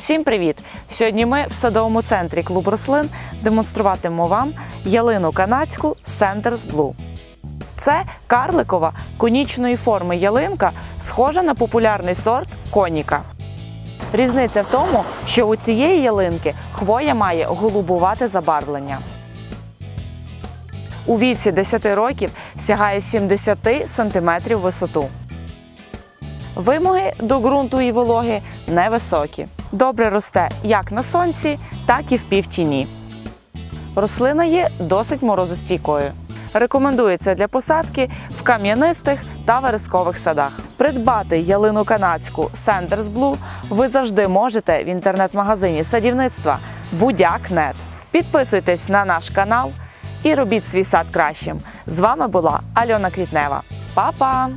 Всім привіт! Сьогодні ми в садовому центрі клуб рослин демонструватимемо вам ялину канадську Sanders Blue. Це карликова конічної форми ялинка, схожа на популярний сорт коніка. Різниця в тому, що у цієї ялинки хвоя має голубувате забарвлення. У віці 10 років сягає 70 см висоту. Вимоги до ґрунту і вологи невисокі. Добре росте як на сонці, так і в півтіні. Рослина є досить морозостійкою. Рекомендується для посадки в кам'янистих та верескових садах. Придбати ялину канадську Sanders Blue ви завжди можете в інтернет-магазині садівництва Будяк.нет. Підписуйтесь на наш канал і робіть свій сад кращим. З вами була Альона Квітнева. Па-па!